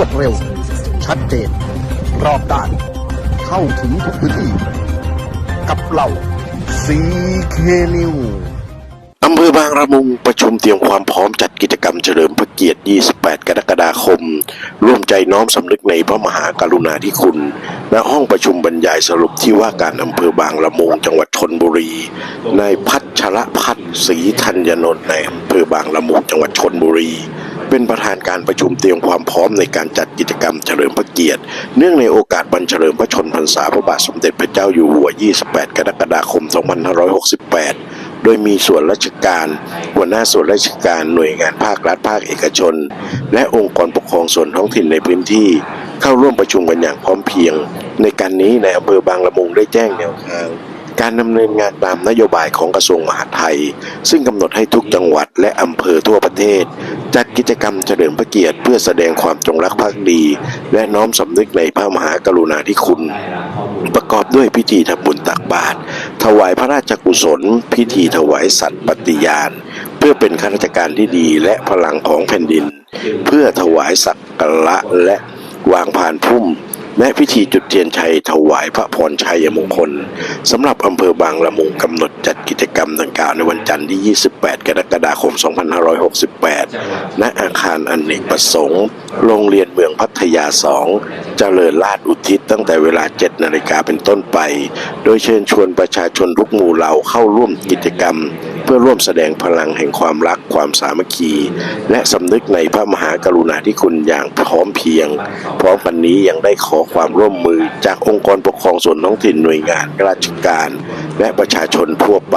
วดเร็ว ชัดเจน รอบด้าน เข้าถึงทุกพื้นที่ กับเราซีเคนิวอำเภอบางระมุงประชุมเตรียมความพร้อมจัดกิจกรรมเฉลิมพระเกียรติ 28 กรกฎาคม ร่วมใจน้อมสำนึกในพระมหากรุณาธิคุณ ณ ห้องประชุมบรรยายสรุปที่ว่าการอำเภอบางละมุงจังหวัดชนบุรี นายพัชรพัฒน์ศรีธัญนนท์ในอำเภอบางละมุงจังหวัดชนบุรี เป็นประธานการประชุมเตรียมความพร้อมในการจัดกิจกรรมเฉลิมพระเกียรติ เนื่องในโอกาสวันเฉลิมพระชนพรรษาพระบาทสมเด็จพระเจ้าอยู่หัว 28 กรกฎาคม 2568 โดยมีส่วนราชการ หัวหน้าส่วนราชการหน่วยงานภาครัฐภาคเอกชน และองค์กรปกครองส่วนท้องถิ่นในพื้นที่ เข้าร่วมประชุมกันอย่างพร้อมเพรียง ในการนี้ในอำเภอบางละมุงได้แจ้งแนวทางการดำเนินงานตามนโยบายของกระทรวงมหาดไทย ซึ่งกำหนดให้ทุกจังหวัดและอำเภอทั่วประเทศ จัดกิจกรรมเฉลิมพระเกียรติเพื่อแสดงความจงรักภักดี และน้อมสำนึกในพระมหากรุณาธิคุณ ประกอบด้วยพิธีทำบุญตักบาตรถวายพระราชกุศล พิธีถวายสัตย์ปฏิญาณ เพื่อเป็นข้าราชการที่ดีและพลังของแผ่นดิน เพื่อถวายสักการะและวางผ่านพุ่ม และพิธีจุดเทียนชัยถวายพระพรชัยมงคลสำหรับอำเภอบางละมุงกำหนดจัดกิจกรรมดังกล่าวในวันจันทร์ที่ 28 กรกฎาคม 2568 ณ อาคารอเนกประสงค์ โรงเรียนเมืองพัทยา 2 เจริญราชอุทิศตั้งแต่เวลา 7 นาฬิกาเป็นต้นไป โดยเชิญชวนประชาชนทุกหมู่เหล่าเข้าร่วมกิจกรรม พื่อร่วมแสดงพลังแห่งความรักความสามัคคี และสำนึกในพระมหากรุณาธิคุณอย่างพร้อมเพียง พร้อมกันนี้ยังได้ขอความร่วมมือจากองค์กรปกครองส่วนท้องถิ่นหน่วยงานราชการ และประชาชนทั่วไป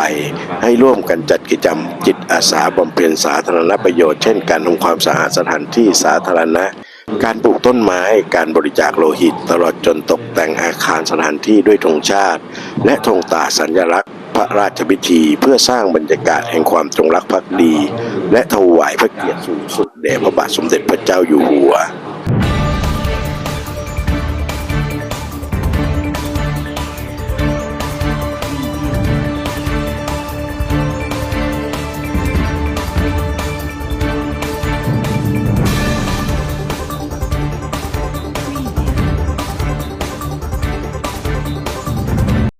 ให้ร่วมกันจัดกิจกรรมจิตอาสาบำเพ็ญสาธารณประโยชน์เช่นการทำความสะอาดสถานที่สาธารณะการปลูกต้นไม้ การบริจาคโลหิต ตลอดจนตกแต่งอาคารสถานที่ด้วยธงชาติ และธงตราสัญลักษณ์ ระราชพิธีเพื่อสร้างบรรยากาศแห่งความจงรักภักดี และถวายพระเกียรติสูงสุดแด่พระบาทสมเด็จพระเจ้าอยู่หัว